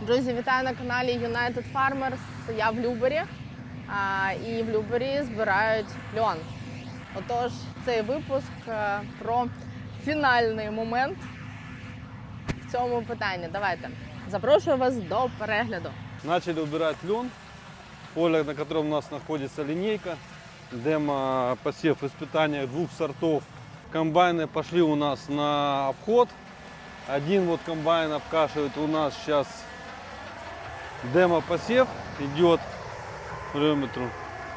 Друзі, вітаю на каналі United Farmers. Я в Любері. І в Любері збирають льон. Отож, цей випуск е, про фінальний момент в цьому питанні. Давайте запрошую вас до перегляду. Начали убирать лен. Поле, на котором у нас находится линейка. Демо посев испытания двух сортов. Комбайны пошли у нас на обход. Один вот комбайн обкашивает у нас сейчас демо посев идет по периметру.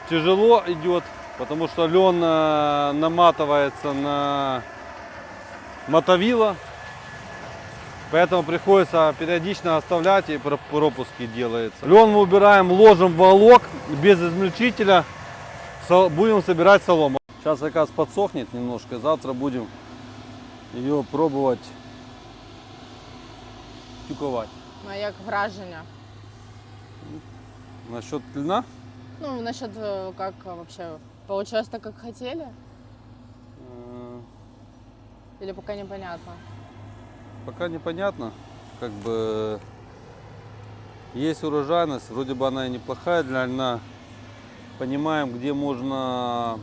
Тяжело идет, потому что лен наматывается на мотовила. Поэтому приходится периодично оставлять и про- пропуски делается. Лен мы убираем, ложим волок без измельчителя. Будем собирать солому. Сейчас как раз подсохнет немножко. Завтра будем ее пробовать тюковать. Ну, як враження? Насчет льна, Ну, насчет э, как э, вообще получилось так, как хотели? э, Или пока непонятно? пока непонятно. Как бы есть урожайность, вроде бы она и неплохая для льна. Понимаем, где можно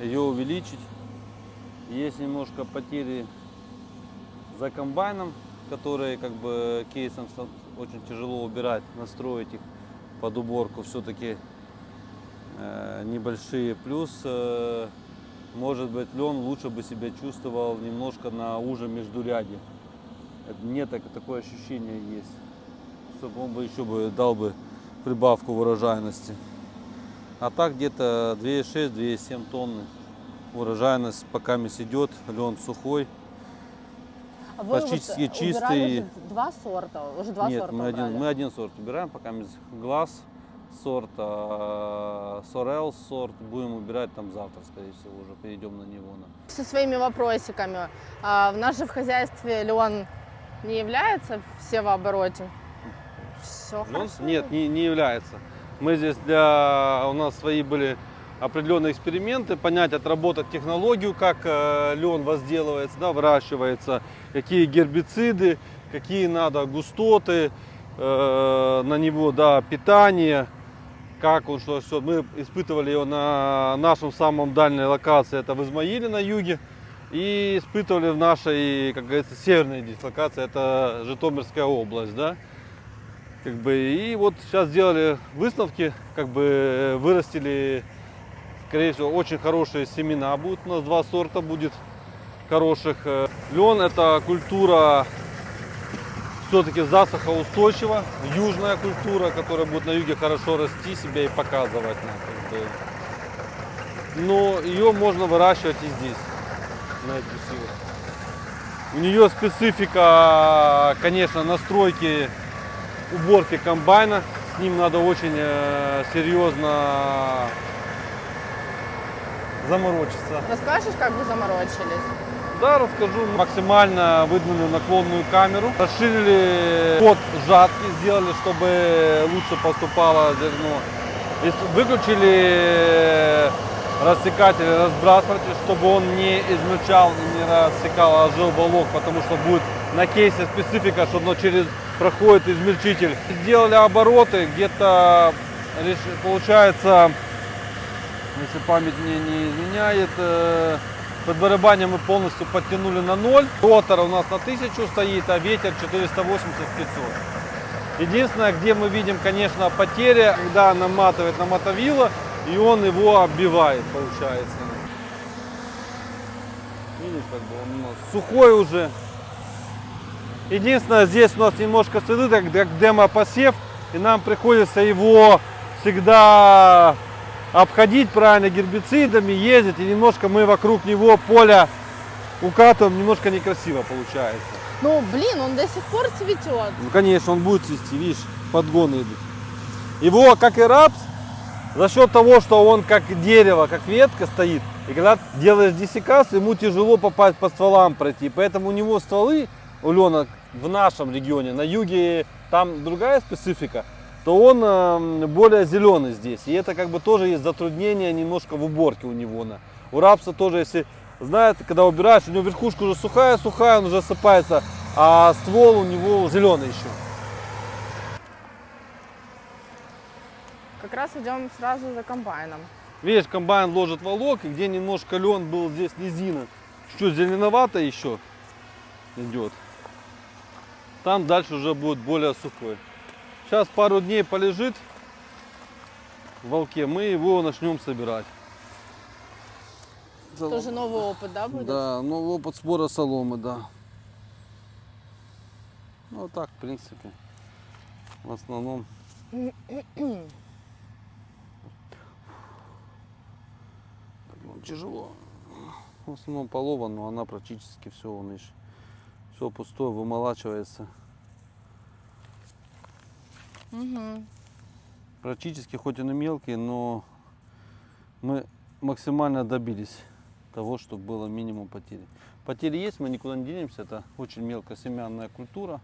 ее увеличить. Есть немножко потери за комбайном, которые как бы кейсом со- очень тяжело убирать, настроить их под уборку все-таки небольшие. Плюс, э, может быть, лен лучше бы себя чувствовал немножко на уже междуряде. Мне так, такое ощущение есть, чтобы он бы еще бы дал бы прибавку в урожайности. А так где-то 2,6-2,7 тонны. Урожайность пока идет, лен сухой. А Практически вот чистый. два сорта, уже два Нет, сорта мы один, мы один сорт убираем, пока мы глаз сорт, а сорел сорт будем убирать там завтра, скорее всего, уже перейдем на него. на- Со своими вопросиками. А, в нашем хозяйстве леон не является в севообороте? Все Лен? хорошо? Нет, не, не является. Мы здесь для... У нас свои были определенные эксперименты, понять, отработать технологию, как э, лен возделывается, да, выращивается, какие гербициды, какие надо густоты э, на него, да, питание, как он, что, что. Мы испытывали его на нашем самом дальней локации, это в Измаиле на юге, и испытывали в нашей, как говорится, северной дислокации, это Житомирская область, да. Как бы, и вот сейчас сделали выставки, как бы вырастили, скорее всего, очень хорошие семена будут. У нас два сорта будет хороших. Э, Лен это культура все-таки засухоустойчива, южная культура, которая будет на юге хорошо расти себя и показывать. Но ее можно выращивать и здесь, на этих силах. У нее специфика, конечно, настройки уборки комбайна. С ним надо очень э, серьезно заморочиться. Расскажешь, как вы заморочились? Да, расскажу. Максимально выдвинули наклонную камеру. Расширили ход жатки, сделали, чтобы лучше поступало зерно. И выключили рассекатель, разбрасыватель, чтобы он не измельчал и не рассекал, а жил волок, потому что будет на кейсе специфика, что оно через проходит измельчитель. Сделали обороты, где-то получается если память мне не изменяет, э, под барабаном мы полностью подтянули на ноль. Ротор у нас на 1000 стоит, а ветер 480-500. Единственное, где мы видим, конечно, потери, когда наматывает на мотовило, и он его оббивает, получается. Видишь, как бы он у нас сухой уже. Единственное, здесь у нас немножко следы, как демо-посев, и нам приходится его всегда обходить правильно гербицидами, ездить, и немножко мы вокруг него поля укатываем, немножко некрасиво получается. Ну, блин, он до сих пор цветет. Ну, конечно, он будет цвести, видишь, подгоны идут. Его, как и рапс, за счет того, что он как дерево, как ветка стоит, и когда делаешь диссекацию, ему тяжело попасть по стволам пройти. Поэтому у него стволы, у Лена в нашем регионе, на юге там другая специфика, то он э, более зеленый здесь. И это как бы тоже есть затруднение немножко в уборке у него. На. У рапса тоже, если знает, когда убираешь, у него верхушка уже сухая, сухая, он уже осыпается, а ствол у него зеленый еще. Как раз идем сразу за комбайном. Видишь, комбайн ложит волок, и где немножко лен был, здесь низина. Чуть зеленовато еще идет. Там дальше уже будет более сухой. Сейчас пару дней полежит в волке, мы его начнем собирать. Тоже новый опыт, да, будет? Да, новый опыт сбора соломы, да. Ну так, в принципе, в основном. Ну, Тяжело. В основном полова, но она практически все, он все пустое, вымолачивается. Мгм. Практически, хоть и не мелкие, но мы максимально добились того, чтобы было минимум потери. Потери есть, мы никуда не денемся, это очень мелкосемянная культура,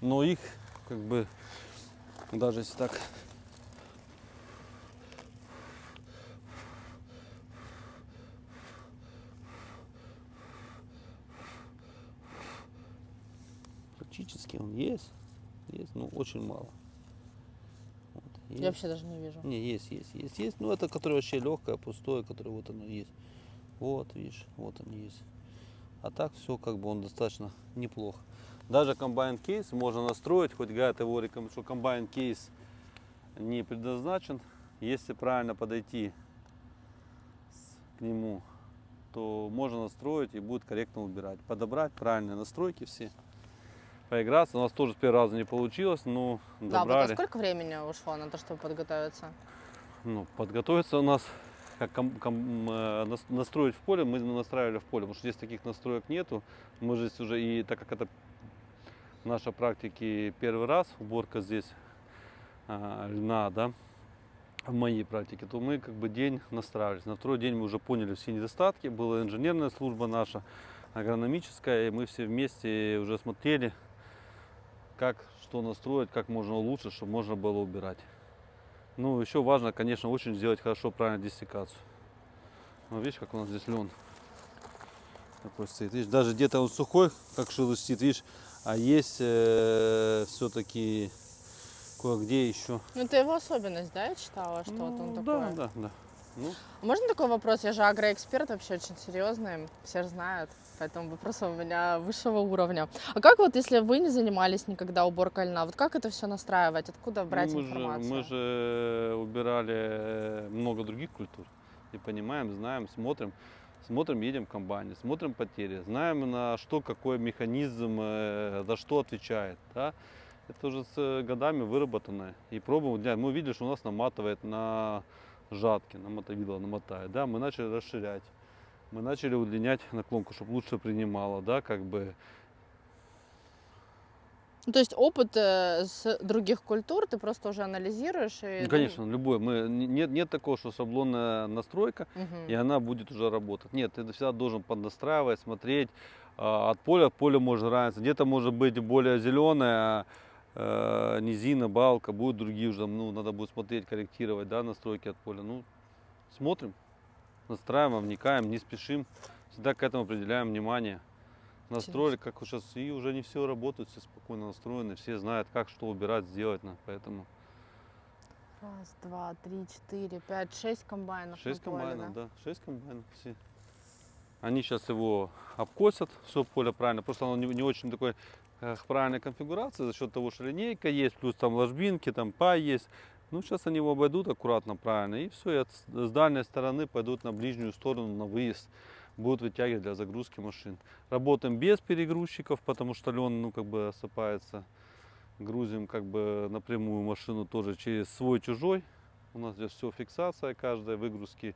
но их как бы даже если так практически он есть, есть, но очень мало. Вот, Я есть. вообще даже не вижу. Не, есть, есть, есть, есть. Ну, это которое вообще легкое, пустое, которое вот оно есть. Вот, видишь, вот они есть. А так все как бы он достаточно неплохо. Даже комбайн кейс можно настроить, хоть говорят его рекомендуют, что комбайн кейс не предназначен. Если правильно подойти к нему, то можно настроить и будет корректно убирать. Подобрать правильные настройки все. Поиграться. У нас тоже с первого раза не получилось, но Да, вот добрали. а сколько времени ушло на то, чтобы подготовиться? Ну, подготовиться у нас, как ком- ком- э, нас- настроить в поле, мы настраивали в поле, потому что здесь таких настроек нету. Мы же здесь уже и так как это в нашей практике первый раз уборка здесь а, льна, да, в моей практике, то мы как бы день настраивались. На второй день мы уже поняли все недостатки, была инженерная служба наша, агрономическая, и мы все вместе уже смотрели, как что настроить, как можно улучшить, чтобы можно было убирать. Ну, еще важно, конечно, очень сделать хорошо правильно диссекацию. Ну, видишь, как у нас здесь лен такой стоит. Видишь, даже где-то он сухой, как шелестит, видишь, а есть все-таки кое-где еще. Ну, это его особенность, да, я читала, что вот он Ну, такой? Да, да, да. Ну, Можно такой вопрос? Я же агроэксперт, вообще очень серьезный, все же знают, поэтому вопросы у меня высшего уровня. А как вот, если вы не занимались никогда уборкой льна, вот как это все настраивать, откуда брать ну, мы, же, информацию? мы же убирали э, много других культур. И понимаем, знаем, смотрим. Смотрим, едем в комбайне, смотрим потери, знаем на что какой механизм, э, за что отвечает. Да? Это уже с э, годами выработано. И пробуем. Мы увидели, что у нас наматывает на жатке, на мотовило намотает. Да? Мы начали расширять. Мы начали удлинять наклонку, чтобы лучше принимало, да, как бы. Ну, то есть опыт э, с других культур ты просто уже анализируешь и... Ну, конечно, любой. Мы, нет, нет такого, что шаблонная настройка, мгм. и она будет уже работать. Нет, ты всегда должен поднастраивать, смотреть. А, От поля к полю может разница. Где-то может быть более зеленая э, низина, балка, будут другие уже. Ну, надо будет смотреть, корректировать, да, настройки от поля. Ну, смотрим, настраиваем, вникаем, не спешим. Всегда к этому определяем внимание. Настроили, как сейчас, и уже не все работают, все спокойно настроены, все знают, как что убирать, сделать. на- Поэтому Раз, два, три, четыре, пять, шесть комбайнов Шесть поле, комбайнов, да? да. Шесть комбайнов все. Они сейчас его обкосят, все поле правильно. Просто оно не, не очень такой э, правильной конфигурации за счет того, что линейка есть, плюс там ложбинки, там пай есть. Ну, сейчас они его обойдут аккуратно, правильно. И все, и с дальней стороны пойдут на ближнюю сторону, на выезд. Будут вытягивать для загрузки машин. Работаем без перегрузчиков, потому что лен, ну, как бы осыпается. Грузим как бы напрямую машину тоже через свой-чужой. У нас здесь все фиксация каждой выгрузки,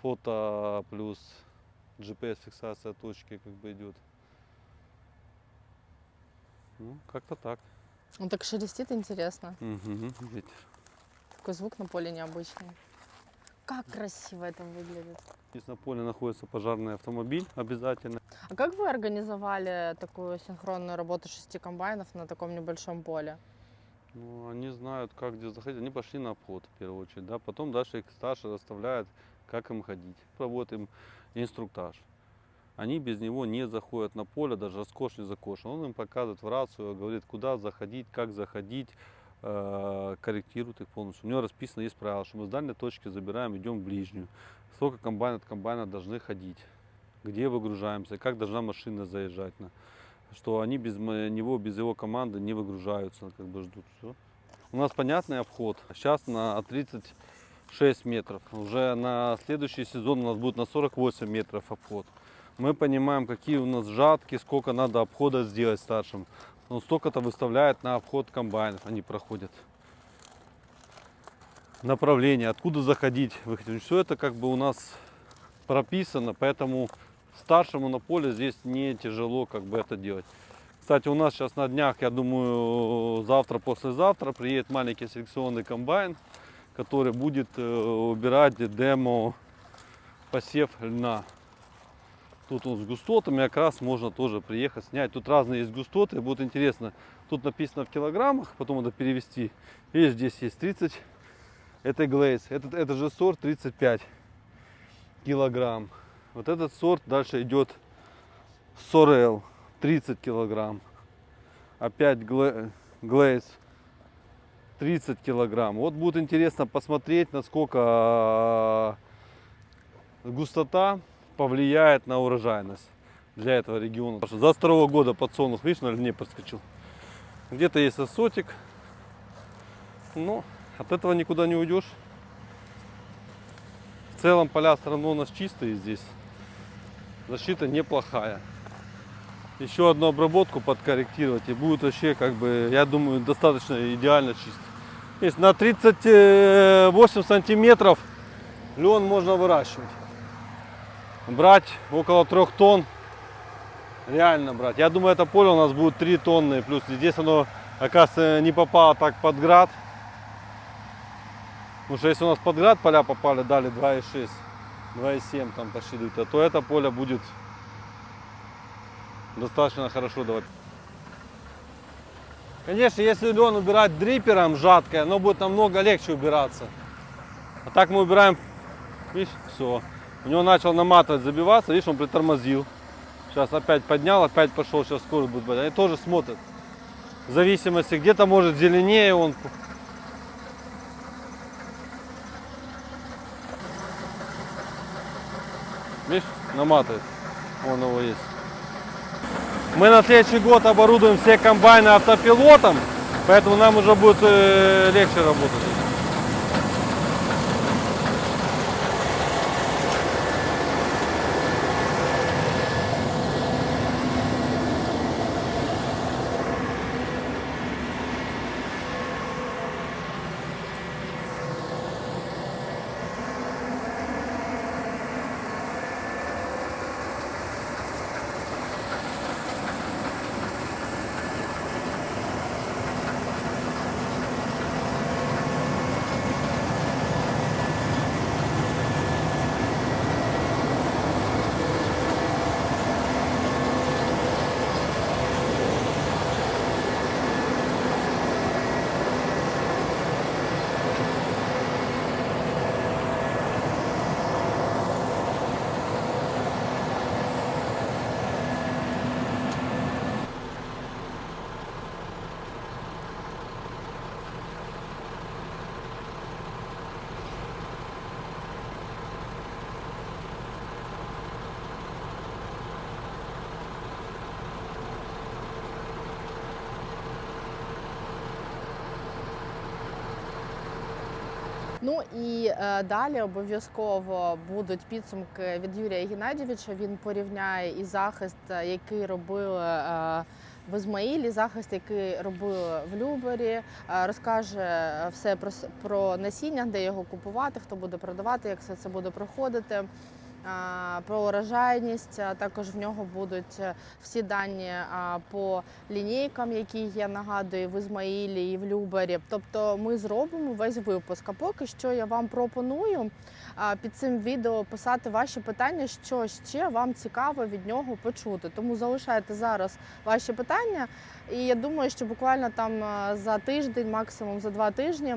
фото плюс GPS фиксация точки как бы идет. Ну, как-то так. Он так шелестит, интересно. Мгм, ветер. Такой звук на поле необычный. Как красиво это выглядит. Здесь на поле находится пожарный автомобиль обязательно. А как вы организовали такую синхронную работу шести комбайнов на таком небольшом поле? Ну, они знают, как где заходить. Они пошли на обход в первую очередь, да. Потом дальше их старший расставляет, как им ходить. Проводит им инструктаж. Они без него не заходят на поле, даже раскош не закошен. Он им показывает в рацию, говорит, куда заходить, как заходить, э, корректирует их полностью. У него расписано, есть правило, что мы с дальней точки забираем, идем в ближнюю. Сколько комбайн от комбайна должны ходить, где выгружаемся, как должна машина заезжать. На, что они без него, без его команды не выгружаются, как бы ждут все. У нас понятный обход. Сейчас на 36 метров. Уже на следующий сезон у нас будет на 48 метров обход. Мы понимаем, какие у нас жатки, сколько надо обхода сделать старшим. Он столько-то выставляет на обход комбайнов, они проходят. Направление, откуда заходить, выходить. Все это как бы у нас прописано, поэтому старшему на поле здесь не тяжело как бы это делать. Кстати, у нас сейчас на днях, я думаю, завтра, послезавтра приедет маленький селекционный комбайн, который будет э, убирать демо посев льна. Тут он с густотами, как раз можно тоже приехать, снять. Тут разные есть густоты, будет интересно. Тут написано в килограммах, потом надо перевести. Видишь, здесь есть 30, это глейс. Этот, это же сорт 35 килограмм. Вот этот сорт дальше идет Сорел 30 килограмм. Опять гле- глейс 30 килограмм. Вот будет интересно посмотреть, насколько э, густота повлияет на урожайность для этого региона. Потому что за второго года подсолнух, видишь, на льне подскочил. Где-то есть сосотик. Но от этого никуда не уйдешь. В целом поля все равно у нас чистые здесь. Защита неплохая. Еще одну обработку подкорректировать и будет вообще, как бы, я думаю, достаточно идеально чисто. Есть на 38 сантиметров лен можно выращивать. Брать около 3 тонн. Реально брать. Я думаю, это поле у нас будет 3 тонны. Плюс здесь оно, оказывается, не попало так под град. Потому что если у нас под град поля попали, дали 2,6, 2,7 там почти дают, то это поле будет достаточно хорошо давать. Конечно, если лен убирать дрипером жаткой, оно будет намного легче убираться. А так мы убираем, видишь, все. У него начал наматывать, забиваться, видишь, он притормозил. Сейчас опять поднял, опять пошел, сейчас скорость будет. брать. Они тоже смотрят. В зависимости, где-то может зеленее он. Видишь, наматывает. Вон его есть. Мы на следующий год оборудуем все комбайны автопилотом, поэтому нам уже будет э, легче работать. Ну і е, далі обов'язково будуть підсумки від Юрія Геннадійовича. Він порівняє і захист, е, який робили е, в Ізмаїлі, захист, який робили в Любері, розкаже все про, про насіння, де його купувати, хто буде продавати, як все це буде проходити. Е, Про урожайність також в нього будуть е, всі дані е, по лінійкам, які є, нагадую, в Ізмаїлі і в Любері. Тобто ми зробимо весь випуск. А поки що я вам пропоную під цим відео писати ваші питання, що ще вам цікаво від нього почути. Тому залишайте зараз ваші питання. І я думаю, що буквально там за тиждень, максимум за два тижні,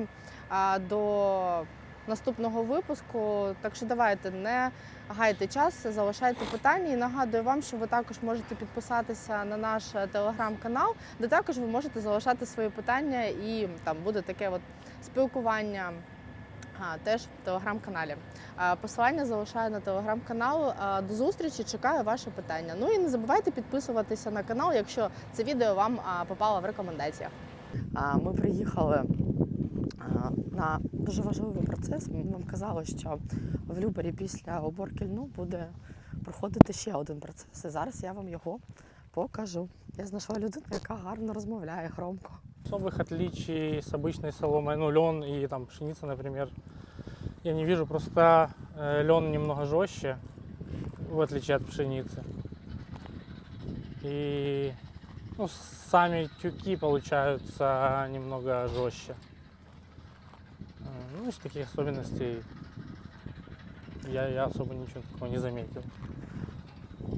до наступного випуску. Так що давайте не гайте час, залишайте питання. І нагадую вам, що ви також можете підписатися на наш е, телеграм-канал, де також ви можете залишати свої питання, і там буде таке от спілкування. А, теж в телеграм-каналі. Посилання залишаю на телеграм-канал. До зустрічі, чекаю ваше питання. Ну і не забувайте підписуватися на канал, якщо це відео вам попало в рекомендаціях. А, Ми приїхали на дуже важливий процес. Ми вам казали, що в Любарі після уборки льну буде проходити ще один процес. І зараз я вам його покажу. Я знайшла людину, яка гарно розмовляє громко. Особых отличий с обычной соломой, ну, лен и там пшеница, например, я не вижу. Просто лен немного жестче, в отличие от пшеницы. И ну, сами тюки получаются немного жестче. Э, Ну, из таких особенностей я, я особо ничего такого не заметил.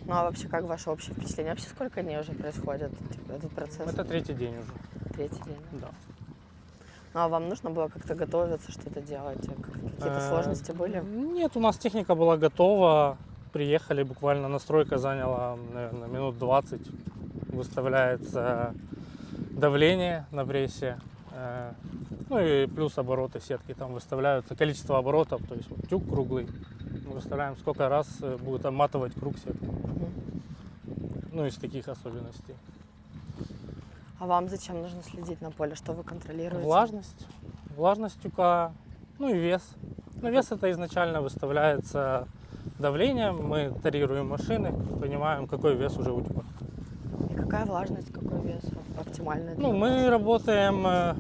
Ну а вообще, как ваше общее впечатление? Вообще сколько дней уже происходит этот процесс? Это третий день уже, третий день. да. Ну а вам нужно было как-то готовиться, что-то делать? Как- Какие-то Э, сложности были? Нет, у нас техника была готова. Приехали, буквально настройка заняла, наверное, минут 20. Выставляется давление на прессе. Ну и плюс обороты сетки там выставляются. Количество оборотов, то есть вот тюк круглый. Мы выставляем, сколько раз э, будет отматывать круг сетки. Ну, из таких особенностей. А вам зачем нужно следить на поле? Что вы контролируете? Влажность. Влажность тюка, ну и вес. Ну, вес это изначально выставляется давлением. Мы тарируем машины, понимаем, какой вес уже у тюка. И какая влажность, какой вес оптимальный? Ну, мы работаем э,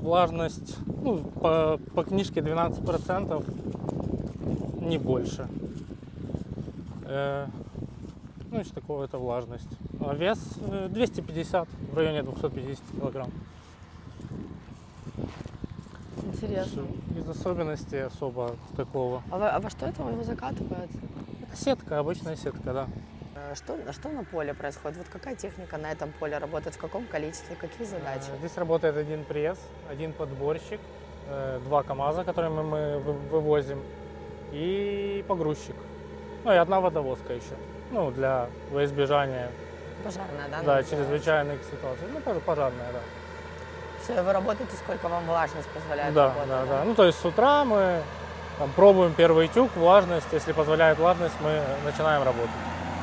влажность ну, по, по книжке 12%, не больше. Э, ну, из такого это влажность. А вес э, 250, в районе 250 килограмм. Интересно. Без особенностей особо такого. А, вы- а во что это его закатывают? Это сетка, обычная сетка, да. Э, Что, что на поле происходит? Вот какая техника на этом поле работает? В каком количестве? Какие задачи? Э, Здесь работает один пресс, один подборщик, э, два КАМАЗа, которые мы, мы вы- вывозим, и погрузчик. Ну и одна водовозка еще. Ну, для избежания Пожарная, да? да, чрезвычайных ситуаций. Ну, пож- пожарная, да. Все, вы работаете, сколько вам влажность позволяет Да, работать, да, да. Ну, то есть с утра мы там, пробуем первый тюк, влажность. Если позволяет влажность, мы начинаем работать.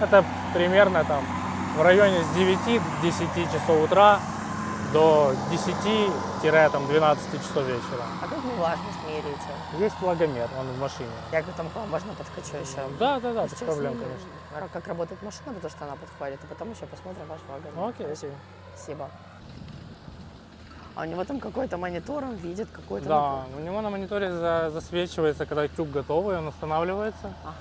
Это примерно там в районе с 9-10 часов утра до 10-12 часов вечера. А как вы влажность меряете? Есть влагомер, он в машине. Я потом к вам можно подскочу еще? Да, да, да, без проблем, не- конечно. а Как работает машина, потому что она подходит, а потом еще посмотрим ваш вагон. Ну, Окей, окей. Спасибо. А у него там какой-то монитор, он видит какой-то... Да, у него на мониторе за- засвечивается, когда тюк готовый, он устанавливается. Ага.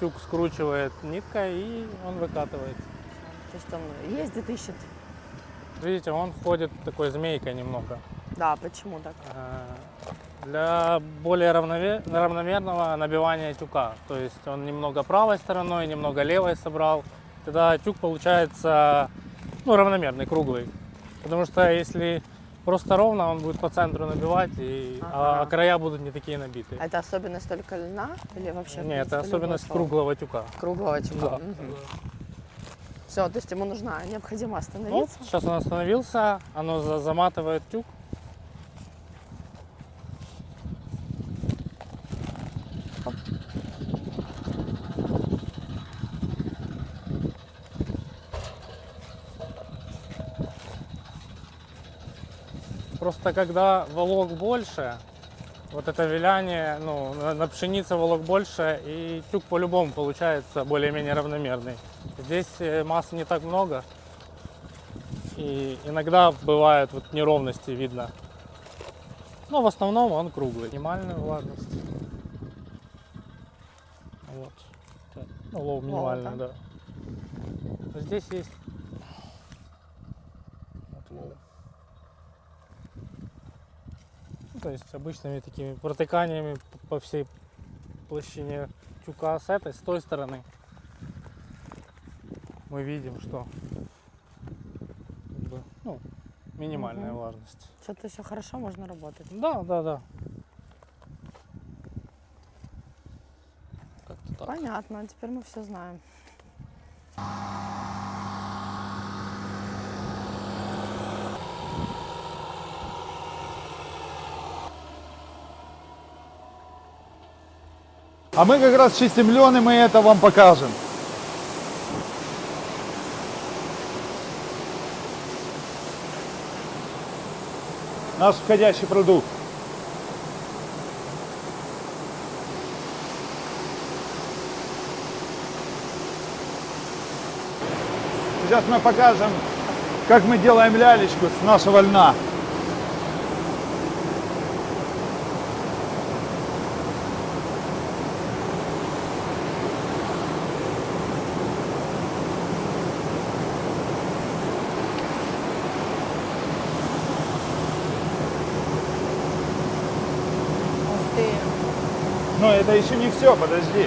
Тюк скручивает ниткой и он выкатывает. То есть он ездит, ищет. Видите, он ходит такой змейкой немного. Да, почему так? Э, Для более равномерного набивания тюка. То есть он немного правой стороной, немного левой собрал. Тогда тюк получается ну, равномерный, круглый. Потому что если просто ровно, он будет по центру набивать, и, Ага. а края будут не такие набитые. А это особенность только льна или вообще? в Не, это особенность круглого тюка. Круглого тюка. Да. Все, то есть ему нужна, необходимо Вот, остановиться. сейчас он остановился, оно за- заматывает тюк. Просто когда волок больше, вот это виляние, ну, на, пшенице волок больше, и тюк по-любому получается более-менее равномерный. Здесь э, массы не так много, и иногда бывают вот неровности видно. Но в основном он круглый. Минимальная влажность. Вот. Ну, лоу минимальная, да. Здесь есть то есть обычными такими протыканиями по всей площади тюка с этой, с той стороны. Мы видим, что ну, минимальная угу. влажность. Что-то все хорошо, можно работать. Да, да, да. Понятно, теперь мы все знаем. А мы как раз чистим и мы это вам покажем. Наш входящий продукт. Сейчас мы покажем, как мы делаем лялечку с нашего льна. Ты. Но это еще не все, подожди.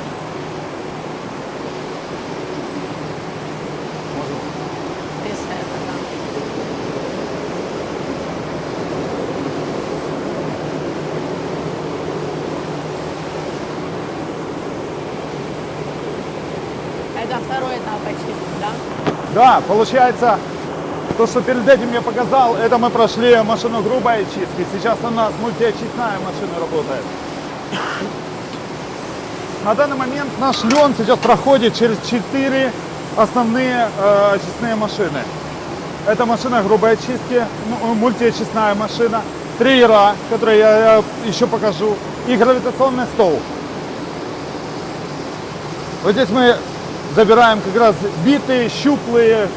Это, второй этап очистки, да? Да, получается, то, что перед этим я показал, это мы прошли машину грубой очистки. Сейчас у нас мультиочистная машина работает. На данный момент наш лен сейчас проходит через четыре основные э, очистные машины. Это машина грубой очистки, ну, мультиочистная машина, триера, которые я, еще покажу, и гравитационный стол. Вот здесь мы забираем как раз битые, щуплые,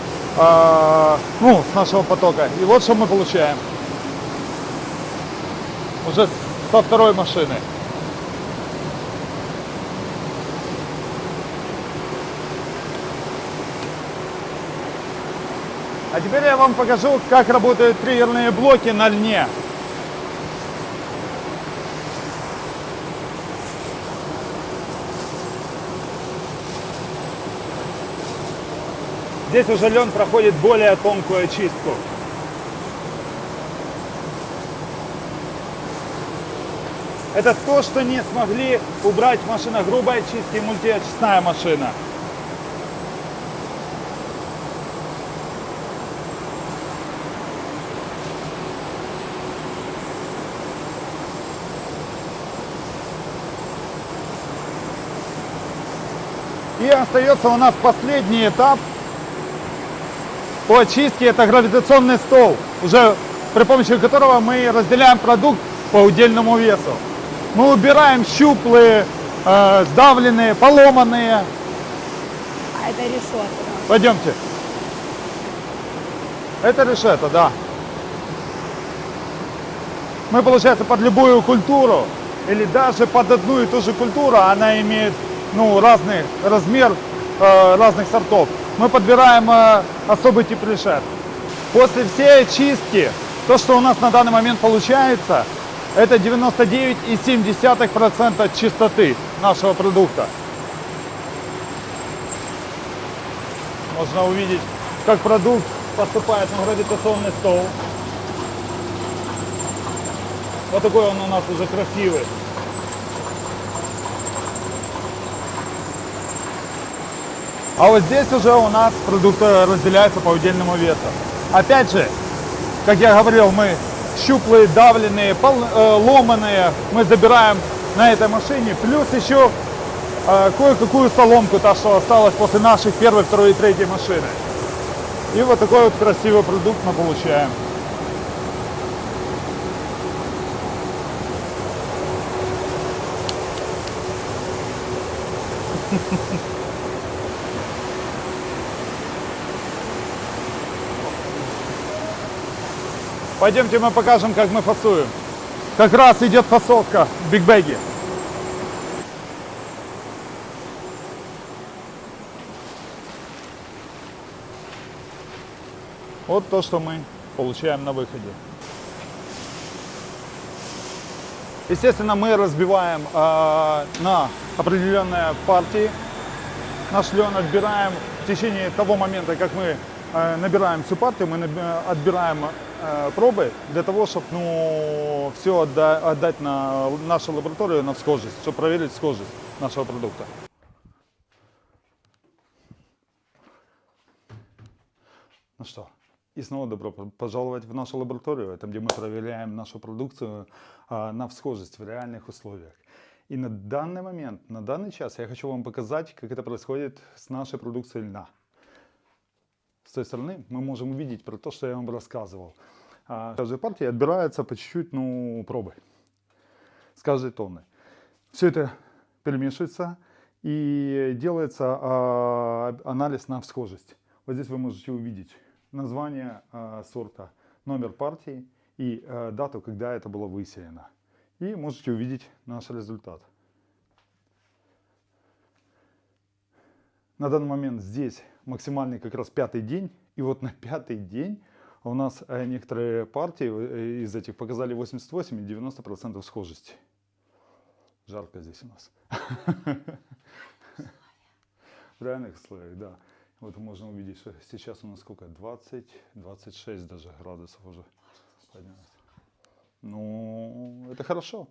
ну, с нашего потока. И вот что мы получаем. Уже со второй машины. А теперь я вам покажу, как работают триггерные блоки на льне. Здесь уже лен проходит более тонкую очистку. Это то, что не смогли убрать машина грубой очистки и мультиочистная машина. И остается у нас последний этап по очистке. Это гравитационный стол, уже при помощи которого мы разделяем продукт по удельному весу. Мы убираем щуплые, э, сдавленные, поломанные. А это решетка. Пойдемте. Это решета, да. Мы, получается, под любую культуру или даже под одну и ту же культуру, она имеет ну, разный размер э, разных сортов. Мы подбираем э, особый тип решет. После всей очистки, то, что у нас на данный момент получается, это 99,7% чистоты нашего продукта. Можно увидеть, как продукт поступает на гравитационный стол. Вот такой он у нас уже красивый. А вот здесь уже у нас продукты разделяются по удельному весу. Опять же, как я говорил, мы щуплые, давленные, пол- э, ломаные мы забираем на этой машине. Плюс еще э, кое-какую соломку, та, что осталась после наших первой, второй и третьей машины. И вот такой вот красивый продукт мы получаем. Пойдемте мы покажем, как мы фасуем. Как раз идет фасовка в бигбеге. Вот то, что мы получаем на выходе. Естественно, мы разбиваем э, на определенные партии. Наш лен отбираем в течение того момента, как мы э, набираем всю партию, мы отбираем Э, пробы для того, чтобы ну, все отдать на нашу лабораторию на схожість, чтобы проверить схожість нашего продукта. Ну что, и снова добро пожаловать в нашу лабораторию, там, где мы проверяем нашу продукцию а, на всхожесть в реальных условиях. И на данный момент, на данный час я хочу вам показать, как это происходит с нашей продукцией льна. С той стороны мы можем увидеть про то, что я вам рассказывал. А, каждая партия отбирается по чуть-чуть, ну, пробы с каждой тонны. Все это перемешивается и делается а, анализ на схожесть. Вот здесь вы можете увидеть название а, сорта, номер партии и дату, когда это было высеяно. И можете увидеть наш результат. На данный момент здесь максимальный как раз пятый день. И вот на пятый день у нас э, некоторые партии э, из этих показали 88 и 90 процентов схожести. Жарко здесь у нас. В реальных условиях, да. Вот можно увидеть, что сейчас у нас сколько? 20, 26 даже градусов уже поднялось. Ну, это хорошо.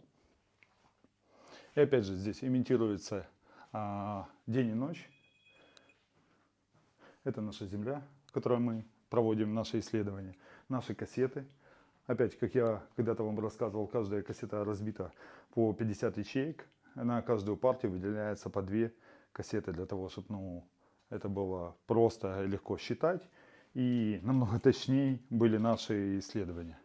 И опять же, здесь имитируется а, день и ночь. Это наша Земля, в которой мы проводим наши исследования. Наши кассеты. Опять, как я когда-то вам рассказывал, каждая кассета разбита по 50 ячеек. На каждую партию выделяется по две кассеты для того, чтобы ну, это было просто и легко считать. И намного точнее были наши исследования.